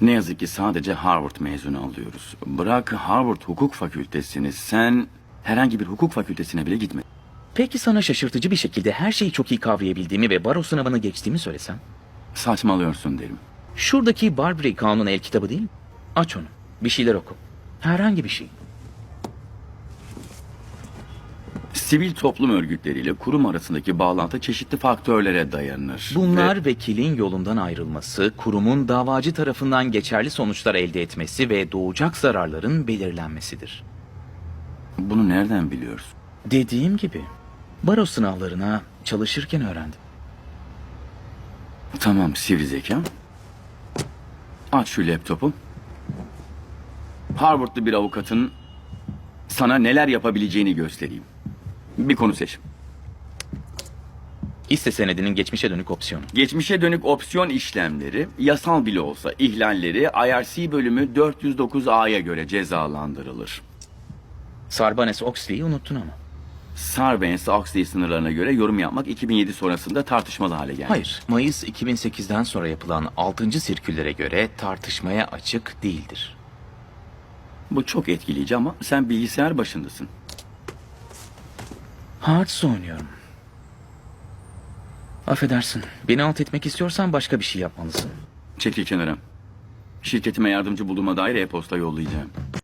Ne yazık ki sadece Harvard mezunu alıyoruz. Bırak Harvard Hukuk Fakültesini, sen herhangi bir hukuk fakültesine bile gitme. Peki sana şaşırtıcı bir şekilde her şeyi çok iyi kavrayabildiğimi ve baro sınavını geçtiğimi söylesem? Saçmalıyorsun derim. Şuradaki Barbary Kanun el kitabı değil mi? Aç onu. Bir şeyler oku. Herhangi bir şey. Sivil toplum örgütleriyle kurum arasındaki bağlantı çeşitli faktörlere dayanır. Bunlar Ve vekilin yolundan ayrılması, kurumun davacı tarafından geçerli sonuçlar elde etmesi ve doğacak zararların belirlenmesidir. bunu nereden biliyorsun? Dediğim gibi, baro sınavlarına çalışırken öğrendim. Tamam sivri zeka. Aç şu laptopu. Harvard'lı bir avukatın sana neler yapabileceğini göstereyim. Bir konu seç. Hisse senedinin geçmişe dönük opsiyonu. Geçmişe dönük opsiyon işlemleri yasal bile olsa ihlalleri IRC bölümü 409A'ya göre cezalandırılır. Sarbanes-Oxley'i unuttun ama. Sarbanes-Oxley sınırlarına göre yorum yapmak 2007 sonrasında tartışmalı hale geldi. Hayır, Mayıs 2008'den sonra yapılan 6. sirküllere göre tartışmaya açık değildir. Bu çok etkileyici ama sen bilgisayar başındasın. Hearts oynuyorum. Affedersin, beni alt etmek istiyorsan başka bir şey yapmalısın. Çekil kenara. Şirketime yardımcı bulduğuma dair e-posta yollayacağım.